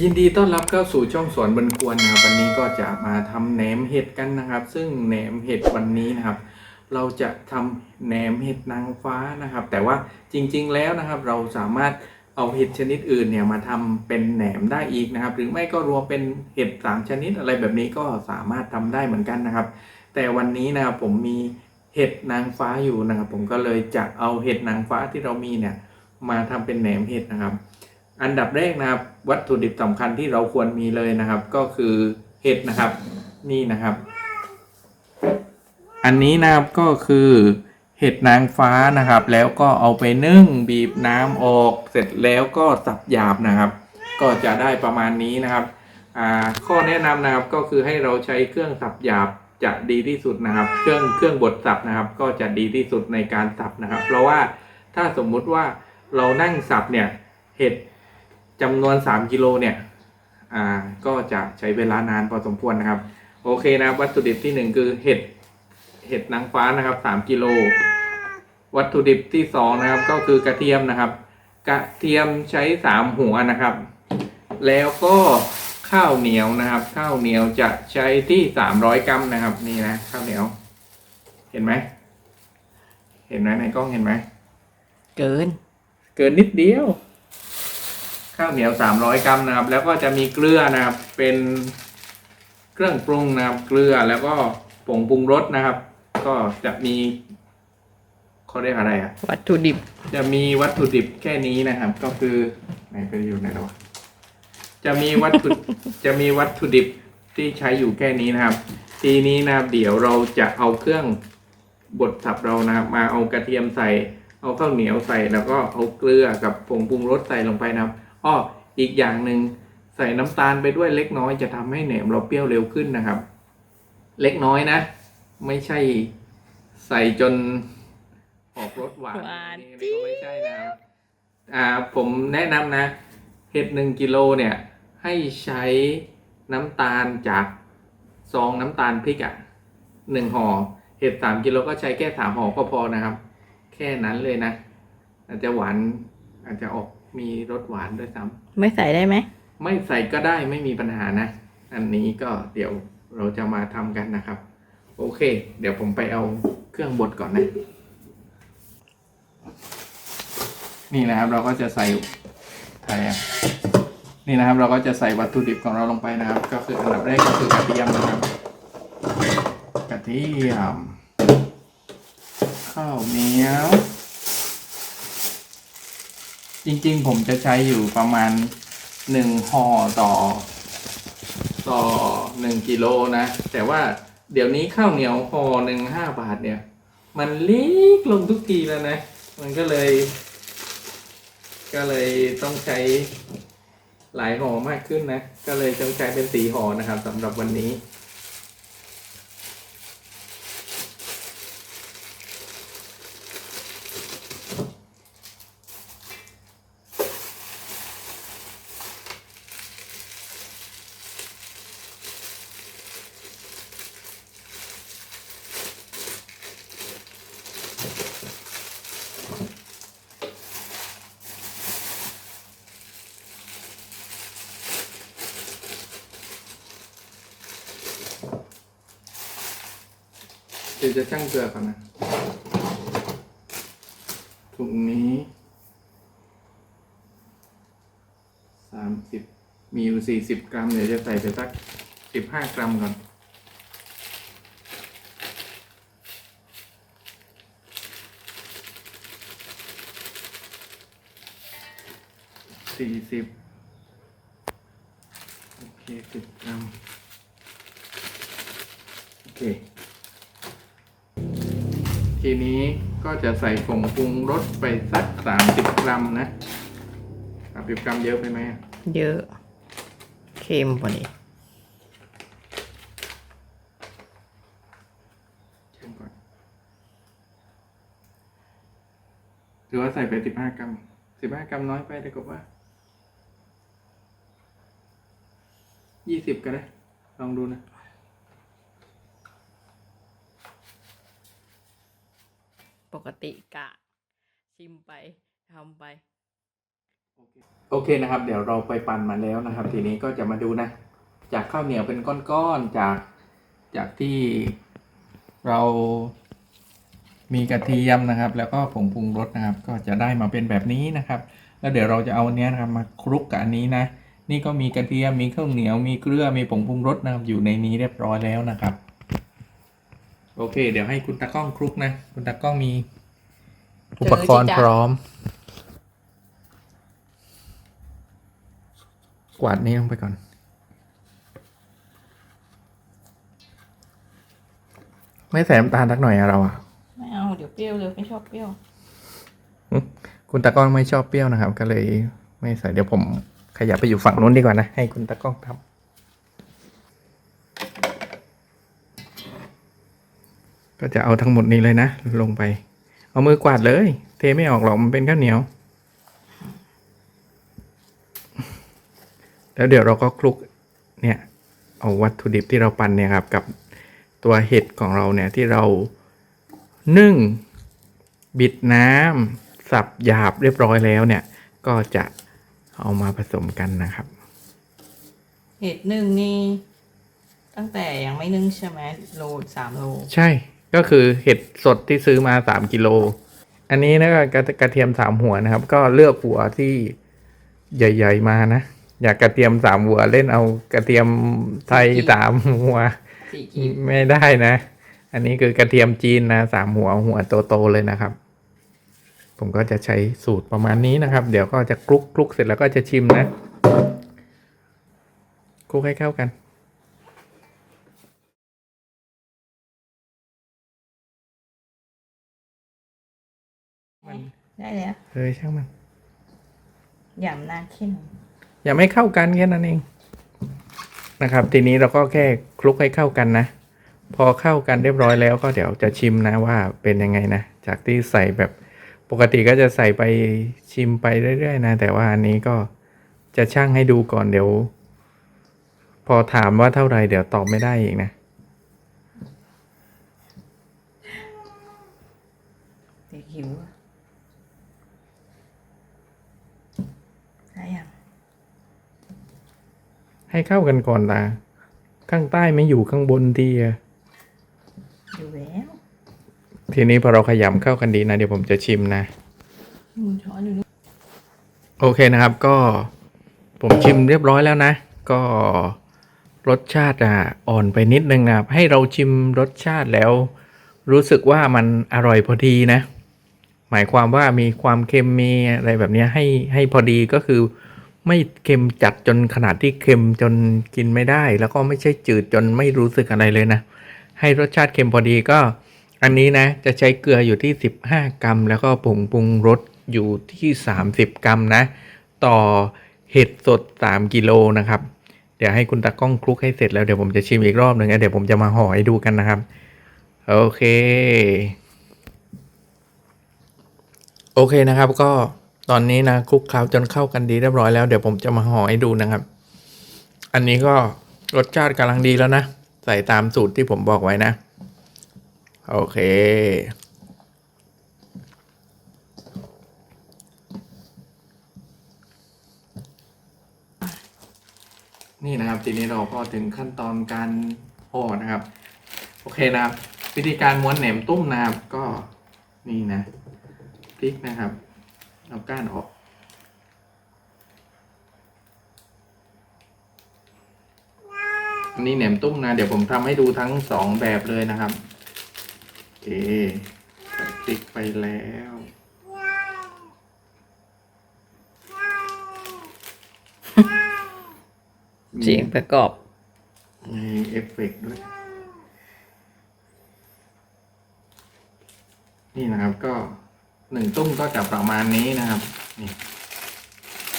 ยินดีต้อนรับเข้าสู่ช่องสวนบนควรนะครับวันนี้ก็จะมาทำแหนมเห็ดกันนะครับ ซึ่งแหนมเห็ดวันนี้นะครับ เราจะทำแหนมเห็ดนางฟ้านะครับ แต่ว่าจริงๆแล้วนะครับ เราสามารถเอาเห็ดชนิดอื่นเนี่ยมาทำเป็นแหนมได้อีกนะครับ หรือไม่ก็รวมเป็นเห็ดสามชนิดอะไรแบบนี้ก็สามารถทำได้เหมือนกันนะครับ แต่วันนี้นะครับผมมีเห็ดนางฟ้าอยู่นะครับ ผมก็เลยจะเอาเห็ดนางฟ้าที่เรามีเนี่ยมาทำเป็นแหนมเห็ดนะครับ อันดับแรกนะครับ วัตถุดิบสำคัญที่เราควรมีเลยนะครับ ก็คือเห็ดนะครับ นี่นะครับ อันนี้นะครับก็คือเห็ดนางฟ้านะครับ แล้วก็เอาไปนึ่งบีบน้ำออกเสร็จแล้วก็สับหยาบนะครับ ก็จะได้ประมาณนี้นะครับข้อแนะนำนะครับก็คือให้เราใช้เครื่องสับหยาบจะดีที่สุดนะครับ เครื่องเครื่องบดสับนะครับ ก็จะดีที่สุดในการสับนะครับ เพราะว่าถ้าสมมุติว่าเรานั่งสับเนี่ยเห็ด จำนวน 3 กิโลเนี่ย อ่า ก็จะใช้เวลานานพอสมควรนะครับ โอเคนะครับ วัตถุดิบที่หนึ่งคือเห็ด เห็ดนางฟ้านะครับสามกิโล วัตถุดิบที่สองนะครับ ก็คือกระเทียมนะครับ กระเทียมใช้สามหัวนะครับ แล้วก็ข้าวเหนียวนะครับ ข้าวเหนียวจะใช้ที่สามร้อยกรัมนะครับ นี่นะ ข้าวเหนียว เห็นไหม เห็นไหมในกล้องเห็นไหม เกิน เกินนิดเดียว ข้าวเหนียวสามร้อยกรัมนะครับ แล้วก็จะมีเกลือนะครับ เป็นเครื่องปรุงนะครับ เกลือแล้วก็ผงปรุงรสนะครับ ก็จะมีเขาเรียกอะไรอะวัตถุดิบ จะมีวัตถุดิบแค่นี้นะครับ ก็คือไหนไปอยู่ไหนแล้ววะจะมีวัตถุ จะมีวัตถุดิบที่ใช้อยู่แค่นี้นะครับ ทีนี้นะครับ เดี๋ยวเราจะเอาเครื่องบดสับเรานะครับ มาเอากระเทียมใส่ เอาข้าวเหนียวใส่แล้วก็เอาเกลือกับผงปรุงรสใส่ลงไปนะครับ อ้ออีกอย่างหนึ่งใส่น้ำตาลไปด้วยเล็กน้อยจะทำให้แหนมเราเปรี้ยวเร็วขึ้นนะครับ เล็กน้อยนะ ไม่ใช่ใส่จนออกรสหวานหวานอันนี้ก็ไม่ใช่นะครับอ่าผมแนะนำนะเห็ดหนึ่งกิโลเนี่ย ให้ใช้น้ำตาลจากซองน้ำตาลพริกอะ่ะหนึ่งห่อเห็ดสามกิโลก็ใช้แค่สามห่อก็พอนะครับ แค่นั้นเลยนะ อาจจะหวานอาจจะออก มีรสหวานด้วยซ้ำไม่ใส่ได้ไหม ไม่ใส่ก็ได้ไม่มีปัญหานะ อันนี้ก็เดี๋ยวเราจะมาทำกันนะครับ โอเค เดี๋ยวผมไปเอาเครื่องบดก่อนนะ นี่นะครับเราก็จะใส่อะไรอะนี่นะครับ เราก็จะใส่วัตถุดิบของเราลงไปนะครับ ก็คืออันดับแรกก็คือกระเทียมนะครับกระเทียมข้าวเหนียว จริงๆ ผมจะใช้อยู่ประมาณหนึ่งห่อต่อ ต่อหนึ่งกิโลนะ แต่ว่าเดี๋ยวนี้ข้าวเหนียวห่อหนึ่งห้าบาทเนี่ย มันเล็กลงทุกทีแล้วนะ มันก็เลย ก็เลยต้องใช้หลายห่อมากขึ้นนะ ก็เลยต้องใช้เป็นสีห่อนะครับสำหรับวันนี้ เดี๋ยวจะชั่งเกลือก่อนนะถุงนี้สามสิบมีอยู่สี่สิบกรัม เดี๋ยวจะใส่ไปสักสิบห้ากรัมก่อน สี่สิบโอเคสิบกรัม โอเค ทีนี้ก็จะใส่ผงปรุงรสไปสักสามสิบกรัมนะสามสิบกรัมเยอะไปไหมอะเยอะ เค็มพอดีเชิมก่อนหรือว่าใส่ไปสิบห้ากรัมสิบห้ากรัมน้อยไปได้กว่ายี่สิบก็ได้ ลองดูนะ ปกติกะ ชิมไปทำไป โอเคนะครับ เดี๋ยวเราไปปั่นมาแล้วนะครับ ทีนี้ก็จะมาดูนะ จากข้าวเหนียวเป็นก้อนๆจากจากที่เรามีกระเทียมนะครับ แล้วก็ผงปรุงรสนะครับ ก็จะได้มาเป็นแบบนี้นะครับ แล้วเดี๋ยวเราจะเอาอันเนี้ยนะครับมาคลุกกับอันนี้นะ นี่ก็มีกระเทียมมีข้าวเหนียวมีเกลือมีผงปรุงรสนะครับอยู่ในนี้เรียบร้อยแล้วนะครับ โอเค เดี๋ยวให้คุณตากล้องคลุกนะ คุณตากล้องมี อุปกรณ์พร้อม กวาดนี้ลงไปก่อน ไม่ใส่น้ำตาลสักหน่อยอะเราอะไม่เอาเดี๋ยวเปรี้ยวเลยไม่ชอบเปรี้ยว คุณตากล้องไม่ชอบเปรี้ยวนะครับ ก็เลย ไม่ใส่เดี๋ยวผมขยับไปอยู่ฝั่งนู้นดีกว่านะ ให้คุณตากล้องทำ ก็จะเอาทั้งหมดนี้เลยนะ ลงไป เอามือกวาดเลย เทไม่ออกหรอกมันเป็นข้าวเหนียว แล้วเดี๋ยวเราก็คลุกเนี่ยเอาวัตถุดิบที่เราปั่นเนี่ยครับกับตัวเห็ดของเราเนี่ยที่เรานึ่งบิดน้ำสับหยาบเรียบร้อยแล้วเนี่ย ก็จะเอามาผสมกันนะครับ เห็ดหนึ่งนี่ตั้งแต่ยังไม่นึ่งใช่ไหมโลสามโล ใช่ ก็คือเห็ดสดที่ซื้อมาสามกิโล อันนี้นะก็กระกระเทียมสามหัวนะครับ ก็เลือกหัวที่ใหญ่ ๆ มานะ อยากกระเทียมสามหัวเล่นเอากระเทียมไทยสามหัวสี่กีบไม่ได้นะ อันนี้คือกระเทียมจีนนะสามหัวหัวโตๆเลยนะครับ ผมก็จะใช้สูตรประมาณนี้นะครับ เดี๋ยวก็จะคลุกคลุกเสร็จแล้วก็จะชิมนะคลุกให้เข้ากัน มันได้แล้วเฮ้ยช่างมันหยำนานแค่ไหนอย่าไม่เข้ากันแค่นั้นเองนะครับ ทีนี้เราก็แค่คลุกให้เข้ากันนะ พอเข้ากันเรียบร้อยแล้วก็เดี๋ยวจะชิมนะว่าเป็นยังไงนะ จากที่ใส่แบบปกติก็จะใส่ไปชิมไปเรื่อยๆนะ แต่ว่าอันนี้ก็จะช่างให้ดูก่อนเดี๋ยว พอถามว่าเท่าไหร่เดี๋ยวตอบไม่ได้อีกนะเด็กหิวอะได้ยัง ให้เข้ากันก่อนตาข้างใต้ไม่อยู่ข้างบนทีอะอยู่แล้วทีนี้พอเราขยำเข้ากันดีนะ เดี๋ยวผมจะชิมนะอืมช้อนอยู่นู่นโอเคนะครับก็ผมชิมเรียบร้อยแล้วนะ ก็รสชาติอะอ่อนไปนิดนึงนะครับ ให้เราชิมรสชาติแล้ว รู้สึกว่ามันอร่อยพอดีนะ หมายความว่ามีความเค็มมีอะไรแบบเนี้ยให้ให้พอดีก็คือ ไม่เค็มจัดจนขนาดที่เค็มจนกินไม่ได้ แล้วก็ไม่ใช่จืดจนไม่รู้สึกอะไรเลยนะ ให้รสชาติเค็มพอดีก็อันนี้นะจะใช้เกลืออยู่ที่ 15 กรัม แล้วก็ผงปรุงรสอยู่ที่ 30 กรัมนะ ต่อเห็ดสด 3 กิโลนะครับ เดี๋ยวให้คุณตากล้องคลุกให้เสร็จแล้วเดี๋ยวผมจะชิมอีกรอบหนึ่งนะเดี๋ยวผมจะมาห่อให้ดูกันนะครับ โอเค โอเคนะครับก็ ตอนนี้นะคลุกเคล้าจนเข้ากันดีเรียบร้อยแล้วเดี๋ยวผมจะมาห่อให้ดูนะครับ อันนี้ก็รสชาติกำลังดีแล้วนะ ใส่ตามสูตรที่ผมบอกไว้นะ โอเค นี่นะครับทีนี้เราก็ถึงขั้นตอนการห่อนะครับ โอเคนะครับ วิธีการม้วนแหนมตุ้มนะครับก็นี่นะพลิกนะครับ เอาก้านออก อันนี้แหนมตุ้มนะ เดี๋ยวผมทำให้ดูทั้งสองแบบเลยนะครับโอเคใส่พริกไปแล้วเสียงประกอบมีเอฟเฟกต์ด้วย นี่นะครับก็ หนึ่งตุ้มก็จะประมาณนี้นะครับนี่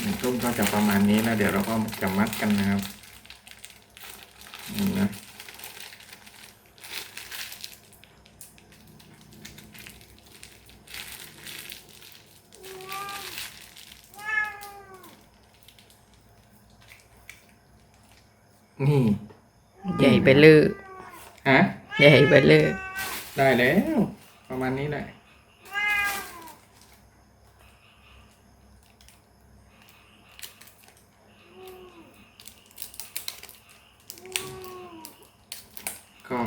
หนึ่งตุ้มก็จะประมาณนี้แล้วเดี๋ยวเราก็จะมัดกันนะครับนี่นะนี่ใหญ่ไปเลยฮะใหญ่ไปเลยได้แล้ว ประมาณนี้แหละ ก็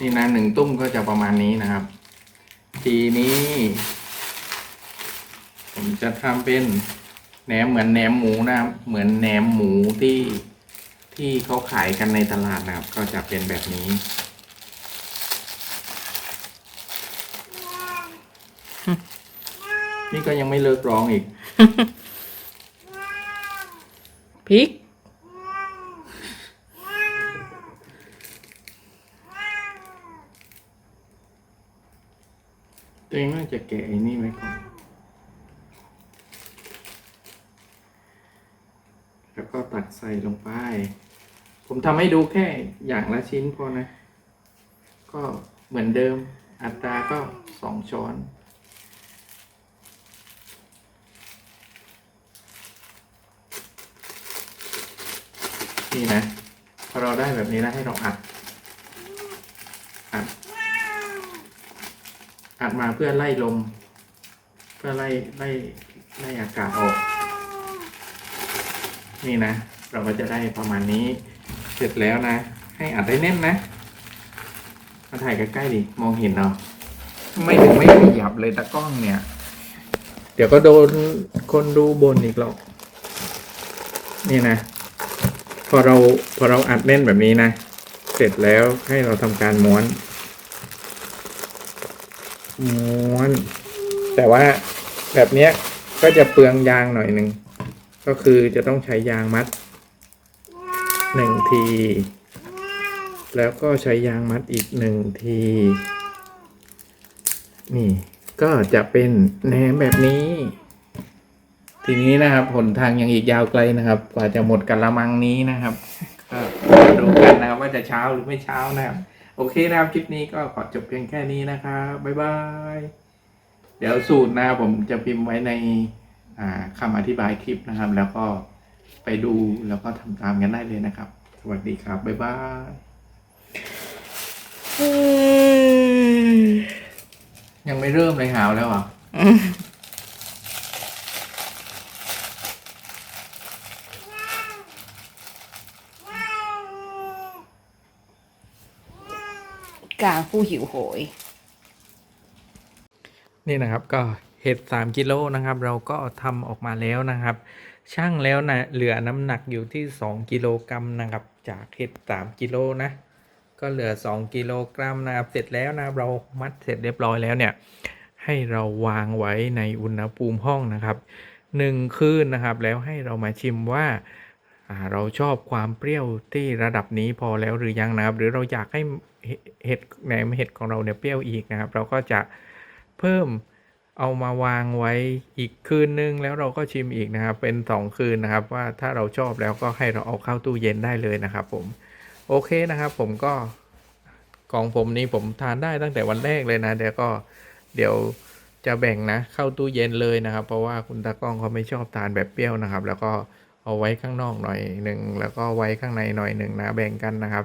นี่นะหนึ่งตุ้มก็จะประมาณนี้นะครับ ทีนี้ ผมจะทำเป็นแหนมเหมือนแหนมหมูนะครับ เหมือนแหนมหมูที่ที่เขาขายกันในตลาดนะครับ ก็จะเป็นแบบนี้นี่ก็ยังไม่เลิกร้องอีกพริก ตัวเองน่าจะแกะไอ้นี่ไว้ก่อน แล้วก็ตักใส่ลงไป ผมทำให้ดูแค่อย่างละชิ้นพอนะ ก็เหมือนเดิม อัตราก็สองช้อนนี่นะ พอเราได้แบบนี้แล้วให้เราอัด อัด อัดมาเพื่อไล่ลม เพื่อไล่ไล่ไล่อากาศออก นี่นะ เราก็จะได้ประมาณนี้ เสร็จแล้วนะ ให้อัดได้แน่นนะ มาถ่ายใกล้ๆดิ มองเห็นเนาะไม่ถึงไม่ขยับเลยตะกล้องเนี่ย เดี๋ยวก็โดนคนดูบนอีกหรอก นี่นะ พอเราพอเราอัดแน่นแบบนี้นะ เสร็จแล้วให้เราทำการม้วน ม้วน แต่ว่าแบบเนี้ยก็จะเปลืองยางหน่อยหนึ่ง ก็คือจะต้องใช้ยางมัดหนึ่งที แล้วก็ใช้ยางมัดอีกหนึ่งที นี่ก็จะเป็นแหนมแบบนี้ ทีนี้นะครับหนทางยังอีกยาวไกลนะครับ กว่าจะหมดกะละมังนี้นะครับ ก็ดูกันนะครับว่าจะเช้าหรือไม่เช้านะครับ โอเคนะครับคลิปนี้ก็ขอจบเพียงแค่นี้นะครับบ๊ายบายเดี๋ยวสูตรนะครับผมจะพิมพ์ไว้ในอ่าคำอธิบายคลิปนะครับ แล้วก็ไปดูแล้วก็ทำตามกันได้เลยนะครับ สวัสดีครับ บ๊ายบายยังไม่เริ่มเลยหาวแล้วเหรอะ กางผู้หิวโหย นี่นะครับก็เห็ดสามกิโลนะครับ เราก็ทำออกมาแล้วนะครับช่างแล้วนะเหลือน้ำหนักอยู่ที่สองกิโลกรัมนะครับ จากเห็ดสามกิโลนะก็เหลือสองกิโลกรัมนะครับเสร็จแล้วนะครับเรามัดเสร็จเรียบร้อยแล้วเนี่ย ให้เราวางไว้ในอุณหภูมิห้องนะครับหนึ่งคืนนะครับแล้วให้เรามาชิมว่าอ่าเราชอบความเปรี้ยวที่ระดับนี้พอแล้วหรือยังนะครับ หรือเราอยากให้ เห็ดเห็ดแหนมเห็ดของเราเนี่ยเปรี้ยวอีกนะครับ เราก็จะเพิ่มเอามาวางไว้อีกคืนนึงแล้วเราก็ชิมอีกนะครับ เป็นสองคืนนะครับ ว่าถ้าเราชอบแล้วก็ให้เราเอาเข้าตู้เย็นได้เลยนะครับ ผมโอเคนะครับ ผมก็ของผมนี้ผมทานได้ตั้งแต่วันแรกเลยนะเดี๋ยวก็เดี๋ยวจะแบ่งนะเข้าตู้เย็นเลยนะครับ เพราะว่าคุณตากล้องเขาไม่ชอบทานแบบเปรี้ยวนะครับ แล้วก็เอาไว้ข้างนอกหน่อยหนึ่งแล้วก็ไว้ข้างในหน่อยหนึ่งนะแบ่งกันนะครับ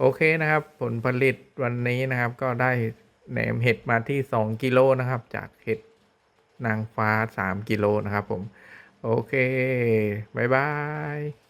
โอเคนะครับ ผลผลิตวันนี้นะครับ ก็ได้แหนมเห็ดมาที่ 2 กิโลนะครับ จากเห็ดนางฟ้า 3 กิโลนะครับผม โอเค บ๊ายบาย